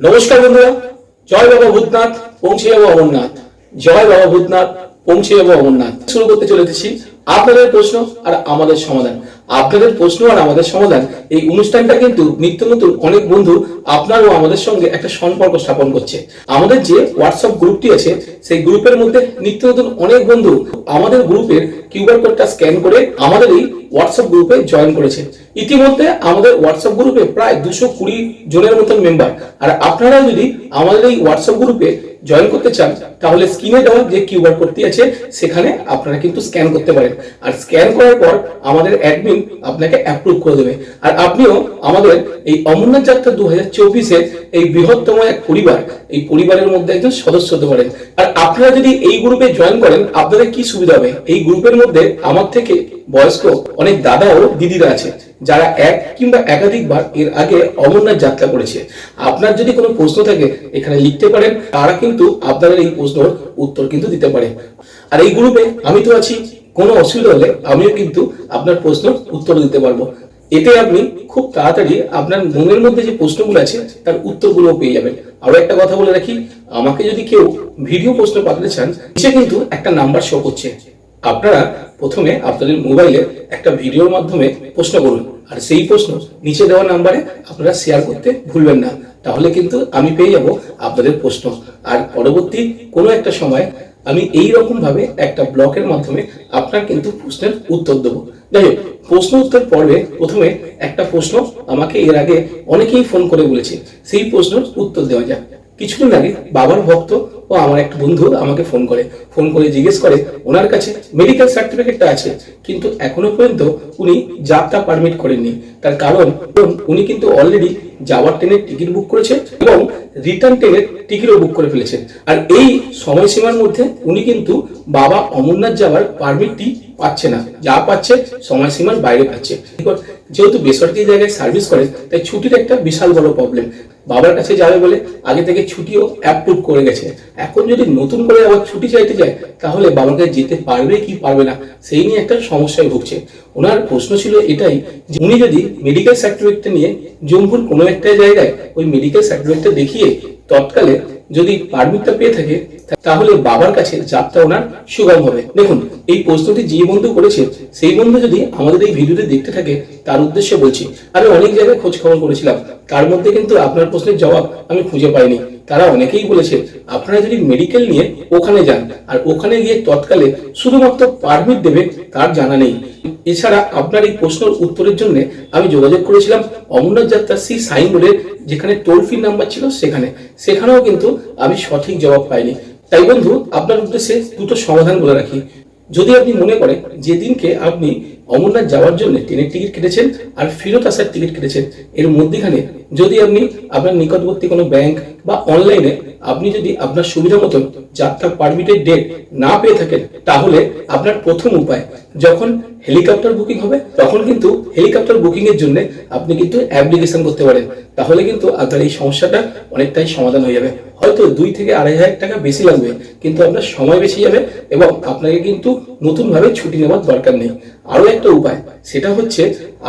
নমস্কার বন্ধুরা, জয় বাবা ভূতনাথ, পৌঁছে যাব অমরনাথ। জয় বাবা ভূতনাথ, পৌঁছে যাব অমরনাথ। শুরু করতে চলেছি আপনাদের প্রশ্ন আর আমাদের সমাধান। আপনাদের প্রশ্ন আর আমাদের সমাধান, এই অনুষ্ঠানটা কিন্তু নিত্য নতুন অনেক বন্ধু আপনার ও আমাদের সঙ্গে একটা সম্পর্ক স্থাপন করছে। আমাদের যে হোয়াটসঅ্যাপ গ্রুপটি আছে, সেই গ্রুপের মধ্যে নিত্য নতুন অনেক বন্ধু আমাদের গ্রুপের কিউআর কোডটা স্ক্যান করে আমাদের এই হোয়াটসঅ্যাপ গ্রুপে জয়েন করেছে। ইতিমধ্যে আমাদের হোয়াটসঅ্যাপ গ্রুপে প্রায় দুশো কুড়ি জনের মতন মেম্বার আর আপনারা যদি আমাদের এই হোয়াটসঅ্যাপ গ্রুপে জয়েন করতে চান, তাহলে স্ক্রিনে দেওয়া যে কিউআর কোডটি আছে, সেখানে আপনারা কিন্তু স্ক্যান করতে পারেন। আর স্ক্যান করার পর আমাদের অ্যাডমিন আপনাকে অ্যাপ্রুভ করে দেবে। আর আপনিও আমাদের এই অমরনাথ যাত্রা দু হাজার চব্বিশের এই বৃহত্তম এক পরিবার, এই পরিবারের মধ্যে একজন সদস্য হতে পারেন। আর আপনারা যদি এই গ্রুপে জয়েন করেন, আপনাদের কি সুবিধা হবে? এই গ্রুপের মধ্যে আমার থেকে বয়স্ক অনেক দাদা ও দিদিরা আছে, যারা এক কিংবা একাধিকবার এর আগে অমরনাথ যাত্রা করেছে। আপনার যদি কোনো প্রশ্ন থাকে, এখানে লিখতে পারেন, তারা কিন্তু আপনাদের এই প্রশ্নের উত্তর কিন্তু দিতে পারে। আর এই গ্রুপে আমি তো আছি, কোনো অসুবিধা হলে আমিও কিন্তু আপনার প্রশ্নের উত্তর দিতে পারব। এতে আপনি খুব তাড়াতাড়ি আপনার মনের মধ্যে যে প্রশ্নগুলো আছে, তার উত্তরগুলো পেয়ে যাবেন। আরও একটা কথা বলে রাখি, আমাকে যদি কেউ ভিডিও প্রশ্ন পাঠাতে চান, সে কিন্তু একটা নাম্বার শো করছে। আপনারা প্রথমে আপনাদের মোবাইলে একটা ভিডিওর মাধ্যমে প্রশ্ন করুন। আর সেই প্রশ্ন নিচে দেওয়া নাম্বারে আপনারা শেয়ার করতে ভুলবেন না। তাহলে কিন্তু আমি পেয়ে যাব আপনাদের প্রশ্ন। আর পরবর্তী কোনো একটা সময় আমি এই ভাবে একটা ব্লকের মাধ্যমে আপনার কিন্তু প্রশ্নের উত্তর দেবো। যাই হোক, প্রশ্ন উত্তর পর্বে প্রথমে একটা প্রশ্ন আমাকে এর আগে অনেকেই ফোন করে বলেছে, সেই প্রশ্নের উত্তর দেওয়া যাক। কিছুদিন আগে বাবার ভক্ত ও আমার একটা বন্ধু আমাকে ফোন করে ফোন করে জিজ্ঞেস করে, ওনার কাছে মেডিকেল সার্টিফিকেটটা আছে, কিন্তু এখনও পর্যন্ত উনি যাত্রা পারমিট করেননি। তার কারণ, উনি কিন্তু অলরেডি যাওয়ার ট্রেনের টিকিট বুক করেছে এবং রিটার্ন ট্রেনের টিকিটও বুক করে ফেলেছেন আর এই সময়সীমার মধ্যে উনি কিন্তু বাবা অমরনাথ যাওয়ার পারমিটটি পাচ্ছে না। যা পাচ্ছে, সময়সীমার বাইরে পাচ্ছে। যেহেতু বেসরকারি জায়গায় সার্ভিস করে, তাই ছুটির একটা বিশাল বড় প্রবলেম বাবার কাছে যাবে বলে আগে থেকে ছুটিও অ্যাপ্রুভ করে গেছে। এখন যদি নতুন করে আবার ছুটি চাইতে যায়, তাহলে বাবাকে যেতে পারবে কি পারবে না, সেই নিয়ে একটা সমস্যায় ভুগছে। ওনার প্রশ্ন ছিল এটাই যে উনি যদি মেডিকেল সার্টিফিকেটটা নিয়ে জম্মুর কোনো একটা জায়গায় ওই মেডিকেল সার্টিফিকেটটা দেখিয়ে তৎকালে যদি পারমিটটা পেয়ে থাকে, তাহলে বাবার কাছে যাত্রা ওনার সুগম হবে। দেখুন, এই প্রশ্নটি যে বন্ধু করেছে, সেই বন্ধু যদি আমাদের এই ভিডিওটি দেখতে থাকে, তার উদ্দেশ্যে বলছি। আমি অনেক জায়গায় খোঁজ খবর করেছিলাম। তার মধ্যে কিন্তু আপনার প্রশ্নের জবাব আমি খুঁজে পাইনি। তারা অনেকেই বলেছে, আপনারা যদি মেডিকেল নিয়ে ওখানে যান, আর ওখানে গিয়ে তৎকালে শুধুমাত্র পারমিট দেবে, তার জানা নেই। এছাড়া আপনার এই প্রশ্নের উত্তরের জন্য আমি যোগাযোগ করেছিলাম অমরনাথ যাত্রা সি সাইনবোর্ডের যেখানে টোল ফ্রি নাম্বার ছিল সেখানে। সেখানেও কিন্তু আমি সঠিক জবাব পাইনি। তাই বন্ধু, আপনার উদ্দেশ্যে দুটো সমাধান বলে রাখি। যদি আপনি মনে করেন যেদিনকে আপনি অমরনাথ যাওয়ার জন্য ট্রেনের টিকিট কেটেছেন আর ফেরত আসার টিকিট কেটেছেন, এর মধ্যেখানে যদি আপনি আপনার নিকটবর্তী কোনো ব্যাংক বা অনলাইনে আপনি যদি আপনার সুবিধা মতন যাত্রা পারমিটের ডেট না পেয়ে থাকেন, তাহলে আপনার প্রথম উপায়, যখন হেলিকপ্টার বুকিং হবে, তখন কিন্তু হেলিকপ্টার বুকিং এর জন্য আপনি কিন্তু অ্যাপ্লিকেশন করতে পারেন। তাহলে কিন্তু আপনার এই সমস্যাটা অনেকটাই সমাধান হয়ে যাবে। হয়তো দুই থেকে আড়াই হাজার টাকা বেশি লাগবে, কিন্তু আপনার সময় বেশি যাবে এবং আপনাকে কিন্তু নতুনভাবে ছুটি নেওয়ার দরকার নেই। আরও একটা উপায় সেটা হচ্ছে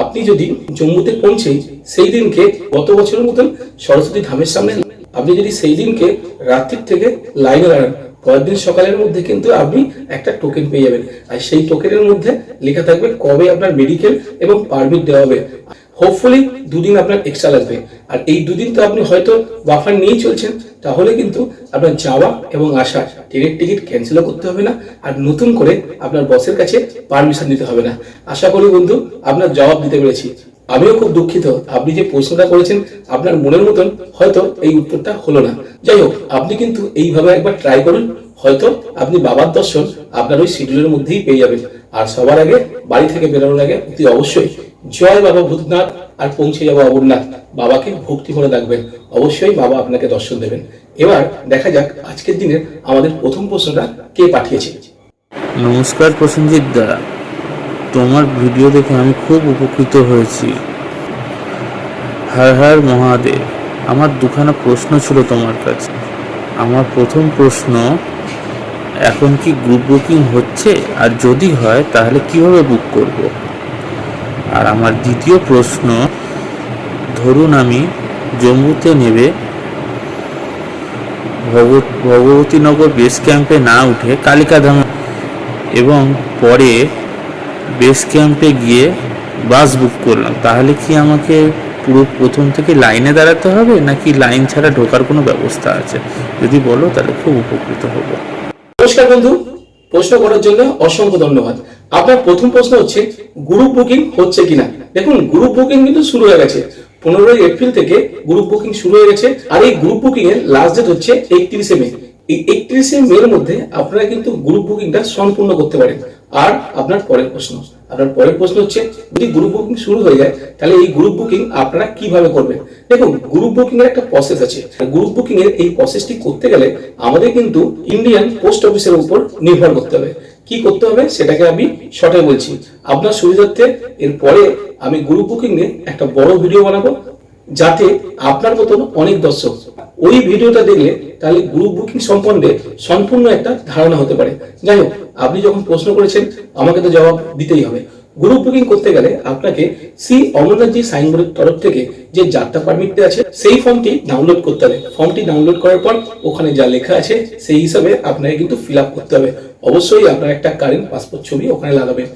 আপনি যদি জম্মুতে পৌঁছেই সেই দিনকে গত বছরের মতন সরস্বতী ধামের সামনে আপনি যদি সেই দিনকে রাত্রির থেকে লাইনে দাঁড়ান, পরের দিন সকালের মধ্যে কিন্তু আপনি একটা টোকেন পেয়ে যাবেন। আর সেই টোকেনের মধ্যে লেখা থাকবে কবে আপনার মেডিকেল এবং পারমিট দেওয়া হবে। হোপফুলি দুদিন আপনার এক্সট্রা লাগবে। আর এই দুদিন তো আপনি হয়তো বাফার নিয়েই চলছেন, তাহলে কিন্তু আপনার যাওয়া এবং আসা, ট্রেনের টিকিট ক্যান্সেলও করতে হবে না, আর নতুন করে আপনার বসের কাছে পারমিশন দিতে হবে না। আশা করি বন্ধু, আপনার জবাব দিতে পেরেছি। আমিও খুব দুঃখিত। আপনি যে প্রশ্নটা করেছেন, আপনার মনের মতন হয়তো এই উত্তরটা হলো না। যাই হোক, আপনি কিন্তু এইভাবে একবার ট্রাই করুন। হয়তো আপনি বাবার দর্শন আপনার ওই শিডিউলের মধ্যেই পেয়ে যাবেন। আর সবার আগে বাড়ি থেকে বেরোনোর আগে অতি অবশ্যই জয় বাবা ভূতনাথ আর পৌঁছে যাব অমরনাথ। বাবাকে ভক্তি করে রাখবেন অবশ্যই বাবা আপনাকে দর্শন দেবেন। এবার দেখা যাক আজকের দিনের আমাদের প্রথম প্রশ্নটা কে পাঠিয়েছে। নমস্কার প্রসেনজিৎ দা। তোমার ভিডিও দেখে আমি খুব উপকৃত হয়েছি। হর হর মহাদেব, আমার দুখানা প্রশ্ন ছিল তোমার কাছে। আমার প্রথম প্রশ্ন, এখন কি গ্রুপ বুকিং হচ্ছে? আর যদি হয়, তাহলে কীভাবে বুক করব? আর আমার দ্বিতীয় প্রশ্ন, ধরুন আমি জম্মুতে নেবে ভগব- ভগবতীনগর বেস ক্যাম্পে না উঠে কালিকাধাম এবং পরে বেস ক্যাম্পে গিয়ে বাস বুক করলাম। তাহলে কি আমাকে পুরো প্রথম থেকে লাইনে দাঁড়াতে হবে? নাকি লাইন ছাড়া ঢোকার কোনো ব্যবস্থা আছে? যদি বলো, তাহলে খুব উপকৃত হব। নমস্কার বন্ধু। প্রশ্ন করার জন্য অসংখ্য ধন্যবাদ। আপনার প্রথম প্রশ্ন হচ্ছে গ্রুপ বুকিং হচ্ছে কিনা? দেখুন গ্রুপ বুকিং কিন্তু শুরু হয়ে গেছে। পনেরোই এপ্রিল থেকে গ্রুপ বুকিং শুরু হয়ে গেছে। আর এই গ্রুপ বুকিং এর লাস্ট ডেট হচ্ছে একত্রিশে মে। এই একত্রিশে মে এর মধ্যে আপনারা কিন্তু গ্রুপ বুকিংটা সম্পূর্ণ করতে পারেন। আর আপনার পরের প্রশ্ন। আপনার পরের প্রশ্ন হচ্ছে, যদি গ্রুপ বুকিং শুরু হয়ে যায়, তাহলে এই গ্রুপ বুকিং আপনারা কীভাবে করবেন? দেখুন গ্রুপ বুকিং এর একটা প্রসেস আছে। গ্রুপ বুকিং এর এই প্রসেসটি করতে গেলে আমাদের কিন্তু ইন্ডিয়ান পোস্ট অফিসের উপর নির্ভর করতে হবে। কি করতে হবে? সেটাকে আমি শর্টে বলছি। আপনার সুবিধার্থে এরপরে আমি গ্রুপ বুকিং এ একটা বড় ভিডিও বানাবো, যাতে আপনার মতন অনেক দর্শক ওই ভিডিওটা দেখলে তাহলে গ্রুপ বুকিং সম্বন্ধে সম্পূর্ণ একটা ধারণা হতে পারে। যাই হোক, আপনি যখন প্রশ্ন করেছেন, আমাকে তো জবাব দিতেই হবে। গ্রুপ বুকিং করতে গেলে আপনাকে সি অমরনাথজি সাইনবোর্ডের তরফ থেকে যে যাত্রা পারমিটটা আছে, সেই ফর্মটি ডাউনলোড করতে হবে। ফর্মটি ডাউনলোড করার পর ওখানে যা লেখা আছে, সেই হিসাবে আপনাকে কিন্তু ফিল আপ করতে হবে। অবশ্যই আপনার একটা কারেন্ট পাসপোর্ট ছবি ওখানে লাগাবেন।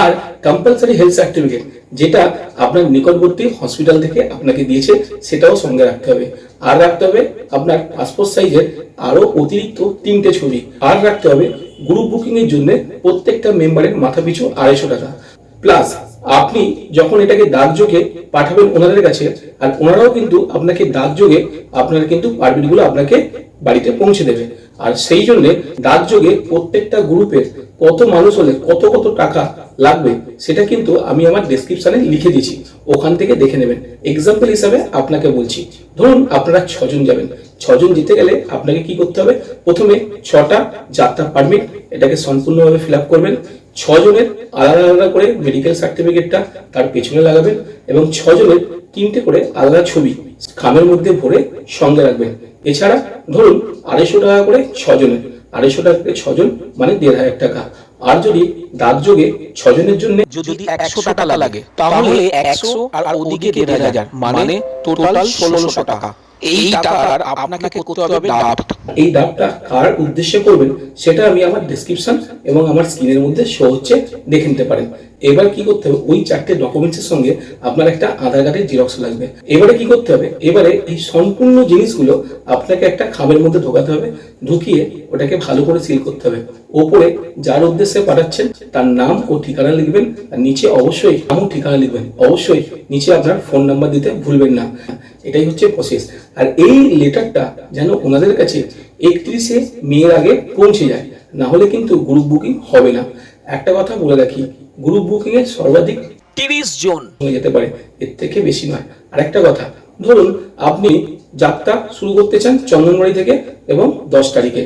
আর কম্পালসারি হেলথ সার্টিফিকেট যেটা আপনার নিকটবর্তী হসপিটাল থেকে আপনাকে দিয়েছে, সেটাও সঙ্গে রাখতে হবে। আর রাখতে হবে আপনার পাসপোর্ট সাইজের আরও অতিরিক্ত তিনটে ছবি। আর রাখতে হবে গ্রুপ বুকিং এর জন্য প্রত্যেকটা মেম্বারের মাথা পিছু আড়াইশো টাকা। প্লাস আপনি যখন এটাকে ডাকযোগে পাঠাবেন ওনাদের কাছে, আর ওনারাও কিন্তু আপনাকে ডাকযোগে আপনার কিন্তু পারমিটগুলো আপনাকে বাড়িতে পৌঁছে দেবে। আর সেই জন্য ডাকযোগে প্রত্যেকটা গ্রুপের কত মানুষ হলে কত কত টাকা লাগবে, সেটা কিন্তু আমি আমার ডেসক্রিপশনে লিখে দিয়েছি। ওখান থেকে দেখে নেবেন। এক্সাম্পল হিসাবে আপনাকে বলছি। ধরুন আপনারা ছজন যাবেন। ছজন যেতে গেলে আপনাকে কি করতে হবে? প্রথমে ছটা যাত্রা পারমিট এটাকে সম্পূর্ণভাবে ফিল আপ করবেন। ছজনের আলাদা আলাদা করে মেডিকেল সার্টিফিকেটটা তার পেছনে লাগাবেন এবং ছজনের তিনটে করে আলাদা ছবি খামের মধ্যে ভরে সঙ্গে রাখবেন। এছাড়া ধরুন আড়াইশো টাকা করে ছজনের, আড়াইশো টাকা করে ছজন মানে দেড় হাজার টাকা। আর যদি ডাকযোগে ছজনের জন্য যদি একশো টাকা লাগে, তাহলে একশো আর ওদিকে দেড় হাজার মানে টোটাল ষোলোশো টাকা। এই টাকার আপনাকে করতে হবে ডাব এই ডাবটা কার উদ্দেশ্যে করবেন, সেটা আমি আমার ডেসক্রিপশন এবং আমার স্ক্রিনের মধ্যে শো হচ্ছে, দেখে নিতে পারেন। এবার কি করতে হবে? ওই চারটে ডকুমেন্টসের সঙ্গে আপনার একটা আধার কার্ডের জেরক্স লাগবে। এবারে কি করতে হবে? এবারে এই সম্পূর্ণ জিনিসগুলো আপনাকে একটা খামের মধ্যে ঢোকাতে হবে, ঢুকিয়ে ওটাকে ভালো করে সিল করতে হবে। ওপরে যার উদ্দেশ্যে পাঠাচ্ছেন, তার নাম ও ঠিকানা লিখবেন, আর নিচে অবশ্যই নাম ও ঠিকানা লিখবেন। অবশ্যই নিচে আপনার ফোন নাম্বার দিতে ভুলবেন না। এটাই হচ্ছে প্রসেস আর এই লেটারটা যেন ওনাদের কাছে একত্রিশে মেয়ের আগে পৌঁছে যায়, না হলে কিন্তু গ্রুপ বুকিং হবে না। একটা কথা বলে রাখি গ্রুপ বুকিং এর সর্বাধিক তিরিশ জন। হয়ে যেতে পারে। এর থেকে বেশি নয়। আর একটা কথা ধরুন আপনি যাত্রা শুরু করতে চান চন্দনবাড়ি থেকে এবং দশ তারিখে।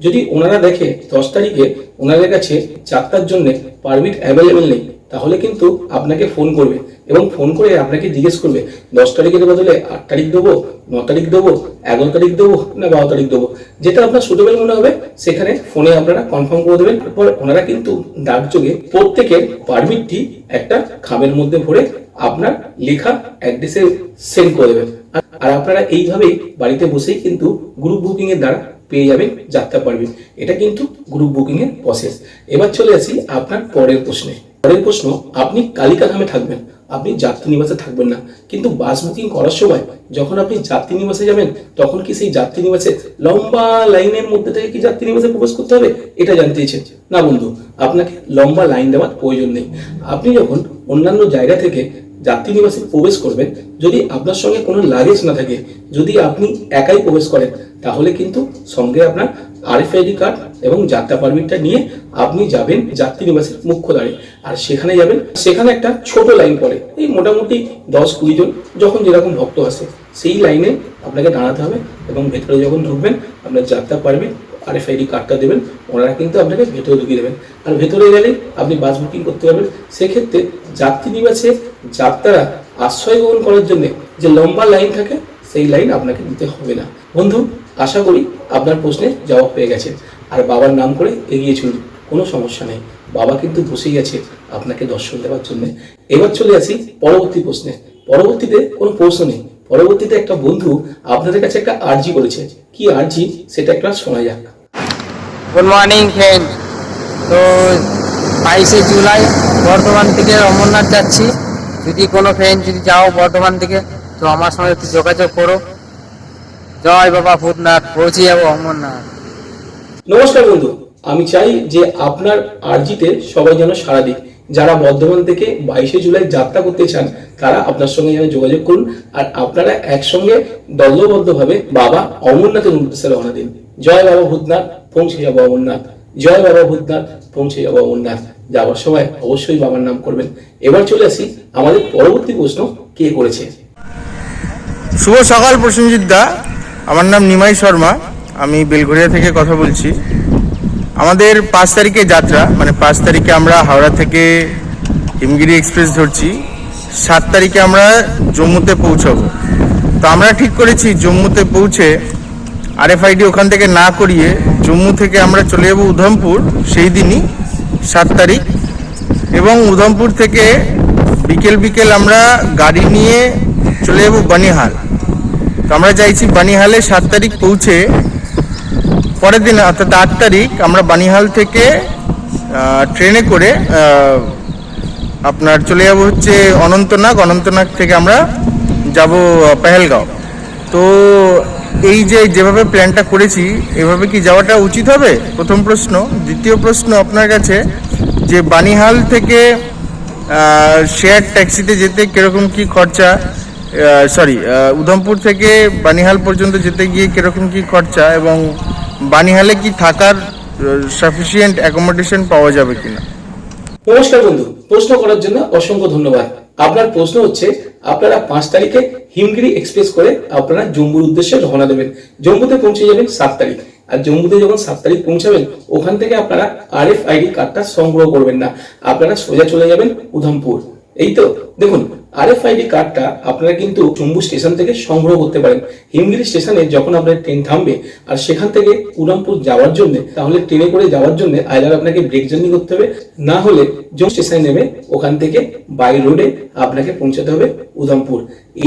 যদি ওনারা দেখে দশ তারিখে ওনাদের কাছে যাত্রার জন্য পারমিট অ্যাভেলেবেল নেই তাহলে কিন্তু আপনাকে ফোন করবে এবং ফোন করে আপনাকে জিজ্ঞেস করবে, দশ তারিখের বদলে আট তারিখ দেবো, ন তারিখ দেবো, এগারো তারিখ দেবো না বারো তারিখ দেবো? যেটা আপনার সুটেবল মনে হবে, সেখানে ফোনে আপনারা কনফার্ম করে দেবেন। তারপর ওনারা কিন্তু ডাকযোগে প্রত্যেকের পারমিটটি একটা খামের মধ্যে ভরে আপনার লেখা অ্যাড্রেসে সেন্ড করে দেবেন। আর- আপনারা এইভাবেই বাড়িতে বসেই কিন্তু গ্রুপ বুকিং এর দ্বারা পেয়ে যাবেন যাত্রা পারবেন এটা কিন্তু গ্রুপ বুকিং এর প্রসেস এবার চলে আসি আপনার পরের প্রশ্নে। পরের প্রশ্ন, আপনি কালিকা ধামে থাকবেন, আপনি যাত্রী নিবাসে থাকবেন না। কিন্তু বাস বুকিং করার সময় যখন আপনি যাত্রী নিবাসে যাবেন, তখন কি সেই যাত্রী নিবাসে লম্বা লাইনের মধ্যে থেকে কি যাত্রী নিবাসে প্রবেশ করতে হবে? এটা জানতে ইচ্ছে না বন্ধু, আপনাকে লম্বা লাইন দেওয়ার প্রয়োজন নেই। আপনি যখন অন্যান্য জায়গা থেকে যাত্রী নিবাসে প্রবেশ করবেন, যদি আপনার সঙ্গে কোনো লাগেজ না থাকে, যদি আপনি একাই প্রবেশ করেন, তাহলে কিন্তু সঙ্গে আপনার আরএফআইডি কার্ড এবং যাত্রা পারমিটটা নিয়ে আপনি যাবেন যাত্রী নিবাসের মুখ্য দ্বারে। আর সেখানে যাবেন, সেখানে একটা ছোট লাইন পড়ে। এই মোটামুটি দশ কুড়ি জন, যখন যেরকম ভক্ত আসে, সেই লাইনে আপনাকে দাঁড়াতে হবে এবং ভেতরে যখন ঢুকবেন, আপনার যাত্রা পারমিট আরএফআইডি কার্ডটা দেবেন, ওনারা কিন্তু আপনাকে ভেতরে ঢুকিয়ে দেবেন। আর ভেতরে গেলে আপনি বাস বুকিং করতে পারবেন। সেক্ষেত্রে যাত্রী নিবাসে যাত্রারা আশ্রয় গ্রহণ করার জন্য যে লম্বা লাইন থাকে, সেই লাইন আপনাকে দিতে হবে না। বন্ধু আশা করি আপনার প্রশ্নের জবাব পেয়ে গেছে। আর বাবার নাম করে এগিয়ে চলুন, কোনো সমস্যা নেই। বাবা কিন্তু বসেই আছে আপনাকে দর্শন দেওয়ার জন্য। এবার চলে আসি পরবর্তী প্রশ্নে। পরবর্তীতে কোনো প্রশ্ন নেই। পরবর্তীতে একটা বন্ধু আপনাদের কাছে একটা আর্জি করেছে কি আর্জি? সেটা একটা শোনা যাক। গুড মর্নিং ফ্রেন্ড তো বাইশে জুলাই বর্ধমান থেকে অমরনাথ যাচ্ছি। যদি কোনো ফ্রেন্ড যদি যাও বর্ধমান থেকে, তো আমার সঙ্গে একটু যোগাযোগ করো। জয় বাবা ভূতনাথ পৌঁছে যাব অমরনাথ। নমস্কার বন্ধু আমি চাই যে আপনার আর্জিতে সবাই যেন সাড়া দিক। যারা বর্ধমান থেকে বাইশে জুলাই যাত্রা করতে চান তারা আপনার সঙ্গে যেন যোগাযোগ করুন আর আপনারা একসঙ্গে দলবদ্ধভাবে বাবা অমরনাথের উদ্দেশ্যে রওনা দিন। জয় বাবা ভূতনাথ পৌঁছে যাব অমরনাথ। জয় বাবা ভূতনাথ পৌঁছে যাব অমরনাথ। যাওয়ার সময় অবশ্যই বাবার নাম করবেন। এবার চলে আসি আমাদের পরবর্তী প্রশ্ন কে করেছে? শুভ সকাল প্রসেনজিৎ দা। আমার নাম নিমাই শর্মা, আমি বেলঘরিয়া থেকে কথা বলছি। আমাদের পাঁচ তারিখে যাত্রা মানে পাঁচ তারিখে আমরা হাওড়া থেকে হিমগিরি এক্সপ্রেস ধরছি, সাত তারিখে আমরা জম্মুতে পৌঁছাবো। তো আমরা ঠিক করেছি জম্মুতে পৌঁছে আরএফআইডি ওখান থেকে না করিয়ে জম্মু থেকে আমরা চলে যাব উধমপুর, সেই দিনই, সাত তারিখ। এবং উধমপুর থেকে বিকেল বিকেল আমরা গাড়ি নিয়ে চলে যাব বানিহাল। তো আমরা চাইছি বানিহালে সাত তারিখ পৌঁছে। পরের দিন অর্থাৎ আট তারিখ আমরা বানিহাল থেকে ট্রেনে করে আপনার চলে যাব হচ্ছে অনন্তনাগ। অনন্তনাগ থেকে আমরা যাব পেহেলগাঁও। তো এই যে যেভাবে প্ল্যানটা করেছি, এভাবে কি যাওয়াটা উচিত হবে? প্রথম প্রশ্ন। দ্বিতীয় প্রশ্ন আপনার কাছে, যে বানিহাল থেকে শেয়ার ট্যাক্সিতে যেতে কীরকম কি খরচা? সরি উধমপুর থেকে বানিহাল পর্যন্ত যেতে গিয়ে কীরকম কি খরচা এবং বানিহালে কি থাকার সাফিসিয়েন্ট অ্যাকোমোডেশন পাওয়া যাবে কিনা? নমস্কার বন্ধু, প্রশ্ন করার জন্য অসংখ্য ধন্যবাদ। আপনার প্রশ্ন হচ্ছে, আপনারা পাঁচ তারিখে হিমগিরি এক্সপ্রেস করে আপনারা জম্মুর উদ্দেশ্যে রওনা দেবেন। জম্মুতে পৌঁছে যাবেন সাত তারিখ। আর জম্মুতে যখন সাত তারিখ পৌঁছাবেন, ওখান থেকে আপনারা আর এফ আইডি কার্ডটা সংগ্রহ করবেন না। আপনারা সোজা চলে যাবেন উধমপুর। এই তো, দেখুন আর এফ আইডি কার্ডটা আপনারা কিন্তু জম্মু স্টেশন থেকে সংগ্রহ করতে পারেন। হিমগিরি স্টেশনে যখন আপনার ট্রেন থামবে আর সেখান থেকে উধমপুর যাওয়ার জন্য, তাহলে ট্রেনে করে যাওয়ার জন্য আইলার আপনাকে ব্রেক জার্নি করতে হবে, না হলে জম্মু স্টেশনে নেমে ওখান থেকে বাই রোডে আপনাকে পৌঁছাতে হবে উধমপুর।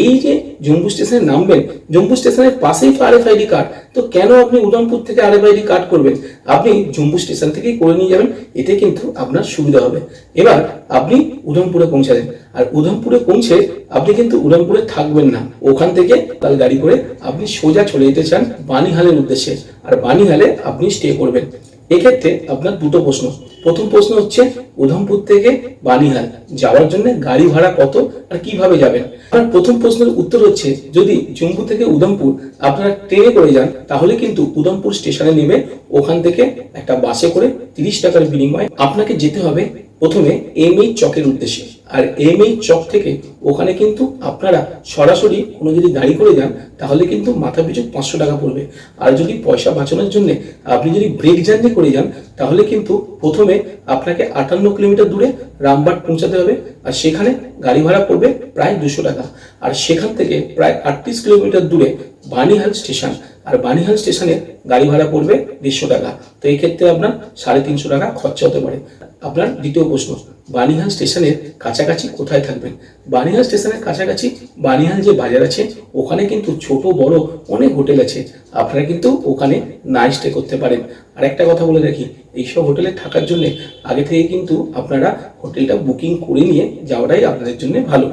এই যে জম্মু স্টেশনে নামবেন জম্মু স্টেশনের পাশেই তো আরএফআইডি কার্ড তো কেন আপনি উধমপুর থেকে আরএফআইডি কার্ড করবেন? আপনি জম্মু স্টেশন থেকেই করে নিয়ে যাবেন, এতে কিন্তু আপনার সুবিধা হবে। এবার আপনি উধমপুরে পৌঁছালেন। আর উধমপুরে পৌঁছে আপনি কিন্তু উধমপুরে থাকবেন না। ওখান থেকে তার গাড়ি করে আপনি সোজা চলে যেতে চান বানিহালের উদ্দেশ্যে। আর বানিহালে আপনি স্টে করবেন। এক্ষেত্রে আপনার দুটো প্রশ্ন। প্রথম প্রশ্ন হচ্ছে, উধমপুর থেকে বানিহাল যাওয়ার জন্য গাড়ি ভাড়া কত আর কীভাবে যাবেন? আপনার প্রথম প্রশ্নের উত্তর হচ্ছে, যদি জম্মু থেকে উধমপুর আপনারা ট্রেনে করে যান, তাহলে কিন্তু উধমপুর স্টেশনে নেমে ওখান থেকে একটা বাসে করে তিরিশ টাকার বিনিময়ে আপনাকে যেতে হবে প্রথমে এম চকের উদ্দেশ্যে। আর এম এই চক থেকে ওখানে কিন্তু আপনারা সরাসরি কোনো যদি গাড়ি করে যান, তাহলে কিন্তু মাথা পিছু পাঁচশো টাকা পড়বে। আর যদি পয়সা বাঁচানোর জন্য আপনি যদি ব্রেক জার্নি করে যান, তাহলে কিন্তু প্রথমে আপনাকে আটান্ন কিলোমিটার দূরে রামবাট পৌঁছাতে হবে আর সেখানে গাড়ি ভাড়া পড়বে প্রায় দুশো টাকা। আর সেখান থেকে প্রায় আটত্রিশ কিলোমিটার দূরে বানিহাল স্টেশন, আর বানিহাল স্টেশনে গাড়ি ভাড়া পড়বে দেড়শো টাকা। তো এই ক্ষেত্রে আপনার সাড়ে তিনশো টাকা খরচা হতে পারে। আপনার দ্বিতীয় প্রশ্ন বানিহাল স্টেশনের কাছাকাছি কোথায় থাকবেন? বানিহাল স্টেশনের কাছাকাছি বানিহাল যে বাজার আছে, ওখানে কিন্তু ছোট, বড় অনেক হোটেল আছে। আপনারা কিন্তু ওখানে নাইট স্টে করতে পারেন। আর একটা কথা বলে রাখি, এইসব হোটেলে থাকার জন্য আগে থেকে কিন্তু আপনারা হোটেলটা বুকিং করে নিয়ে যাওয়াটাই আপনাদের জন্য ভালো।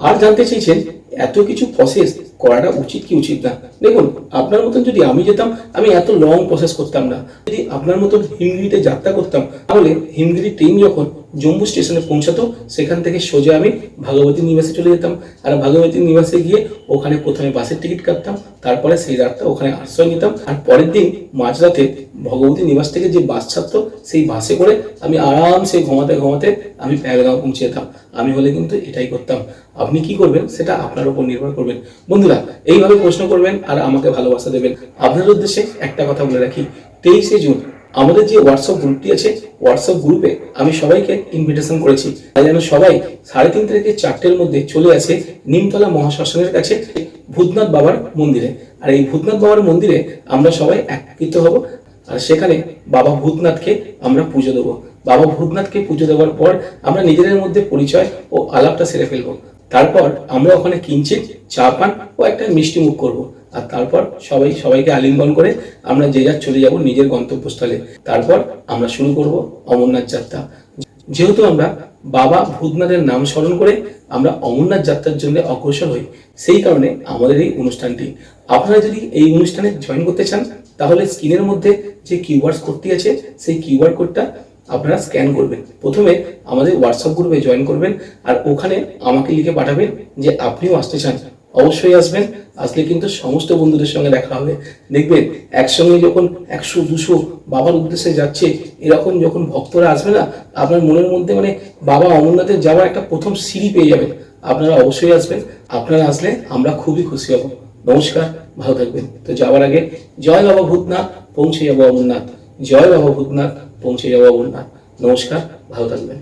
আর জানতে চাইছেন এত কিছু প্রসেস করাটা উচিত কি উচিত না? দেখুন, আপনার মতন যদি আমি যেতাম, আমি এত লং প্রসেস করতাম না। যদি আপনার মতন হিমগিরিতে যাত্রা করতাম, তাহলে হিমগিরি ট্রেন যখন জম্মু স্টেশনে পৌঁছাতো, সেখান থেকে সোজা আমি ভাগবতী নিবাসে চলে যেতাম। আর ভাগবতী নিবাসে গিয়ে ওখানে প্রথমে বাসের টিকিট কাটতাম, তারপরে সেই রাতটা ওখানে আশ্রয় নিতাম। আর পরের দিন মাঝরাতে ভগবতী নিবাস থেকে যে বাস ছাড়তো, সেই বাসে করে আমি আরামসে ঘুমাতে ঘুমাতে আমি প্যারগাঁও পৌঁছে যেতাম। আমি হলে কিন্তু এটাই করতাম। আপনি কি করবেন? সেটা আপনার উপর নির্ভর করবেন। বন্ধুরা, এইভাবে প্রশ্ন করবেন আর আমাকে ভালোবাসা দেবেন। আপনার উদ্দেশ্যে একটা কথা বলে রাখি। তেইশে জুন, আমাদের যে হোয়াটসঅ্যাপ গ্রুপটি আছে হোয়াটসঅ্যাপ গ্রুপে আমি সবাইকে ইনভিটেশন করেছি। তাই যেন সবাই সাড়ে তিন থেকে চারটের মধ্যে চলে আসে নিমতলা মহাশ্মশানের কাছে, ভূতনাথ বাবার মন্দিরে। আর এই ভূতনাথ বাবার মন্দিরে আমরা সবাই একত্রিত হব আর সেখানে বাবা ভূতনাথকে আমরা পুজো দেবো। বাবা ভূতনাথকে পুজো দেওয়ার পর আমরা নিজেদের মধ্যে পরিচয় ও আলাপটা সেরে ফেলব। তারপর আমরা ওখানে কিঞ্চিত চা পান ও একটা মিষ্টি মুখ করব। আর তারপর সবাই, সবাইকে আলিঙ্গন করে আমরা যে যার চলে যাব নিজের গন্তব্যস্থলে। তারপর আমরা শুরু করব অমরনাথ যাত্রা। যেহেতু আমরা বাবা ভূতনাথের নাম স্মরণ করে আমরা অমরনাথ যাত্রার জন্য অগ্রসর হই, সেই কারণে আমাদের এই অনুষ্ঠানটি। আপনারা যদি এই অনুষ্ঠানে জয়েন করতে চান, তাহলে স্ক্রিনের মধ্যে যে কিউআর কোডটি আছে, সেই কিউআর কোডটা আপনারা স্ক্যান করবেন। প্রথমে আমাদের হোয়াটসঅ্যাপ গ্রুপে জয়েন করবেন আর ওখানে আমাকে লিখে পাঠাবেন যে আপনিও আসতে চান। অবশ্যই আসবেন, আসলে কিন্তু সমস্ত বন্ধুদের সঙ্গে দেখা হবে। দেখবেন একসঙ্গে যখন একশো, দুশো বাবার উদ্দেশ্যে যাচ্ছে, এরকম যখন ভক্তরা আসবে না, আপনার মনের মধ্যে মানে বাবা অমরনাথের যাওয়ার একটা প্রথম সিঁড়ি পেয়ে যাবেন। আপনারা অবশ্যই আসবেন, আপনারা আসলে আমরা খুবই খুশি হব। নমস্কার, ভালো থাকবেন। তো যাওয়ার আগে জয় বাবা ভূতনাথ, পৌঁছে যাব অমরনাথ। জয় বাবা ভূতনাথ। পৌঁছে যাওয়া বন্যা নমস্কার ভালো থাকবেন।